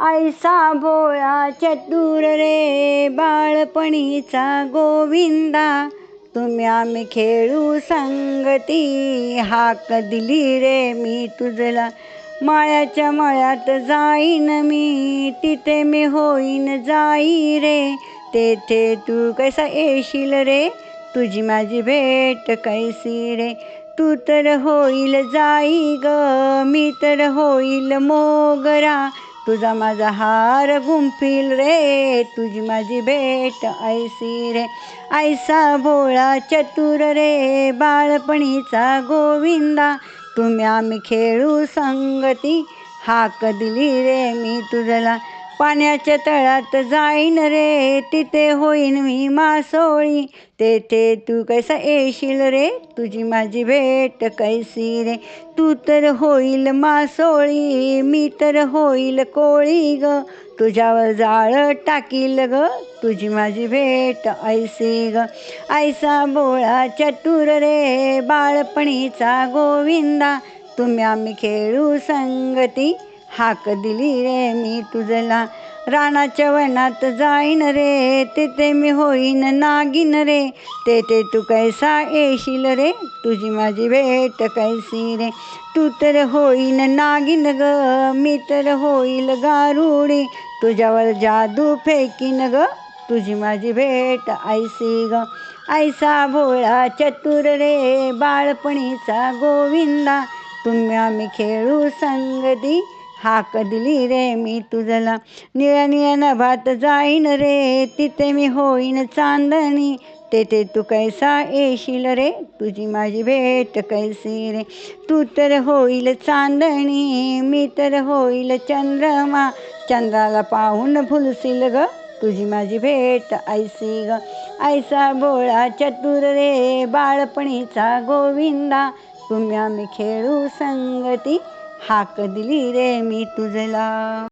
ऐसा भोळा चतुर रे बाळपणीचा गोविंदा. तुम्ही आम्ही खेळू संगती हाक दिली रे मी तुझला. माळ्याच्या मळ्यात जाईन मी तिथे मी होईन जाई रे. तेथे तू कसा येशील रे? तुझी माझी भेट कैसी रे? तू तर होईल जाई ग मी तर होईल मोगरा. तुझा माझा हार गुंफील रे तुझी माझी भेट ऐसी रे. ऐसा भोळा चतुर रे बाळपणीचा गोविंदा. तुम्ही आम्ही खेळू संगती हाक दिली रे मी तुझला. पाण्याच्या तळात जाईन रे तिथे होईन मी मासोळी. तेथे तू कैसा येशील रे तुझी माझी भेट कैसी रे. तू तर होईल मासोळी मी तर होईल कोळी ग. तुझ्यावर जाळ टाकील ग तुझी माझी भेट ऐसी ग. ऐसा बोळा चतुर रे बाळपणीचा गोविंदा. तुम्ही आम्ही खेळू संगती हाक दिली रे मी तुझला. रानाच्या वनात जाईन रे तेथे मी होईन नागिन रे. तेथे तू कैसा येशील रे? तुझी माझी भेट कैसी रे? तू तर होईन नागिन ग मी तर होईल गारुडी. तुझ्यावर जादू फेकीन ग तुझी माझी भेट ऐसी ग. ऐसा भोळा चतुर रे बाळपणीचा गोविंदा. तुम्ही आम्ही खेळू संगती हाक दिली रे मी तुझला. निळ्या निळ्या नभात जाईन रे तिथे मी होईन चांदणी. तेथे तू कैसा येशील रे तुझी माझी भेट कैसी रे? तू तर होईल चांदणी मी तर होईल चंद्रमा. चंद्राला पाहून फुलशील ग तुझी माझी भेट ऐसी ग. ऐसा बोळा चतुर रे बाळपणीचा गोविंदा. तुम्ही आम्ही खेळू संगती हाक दिली रे मी तुझला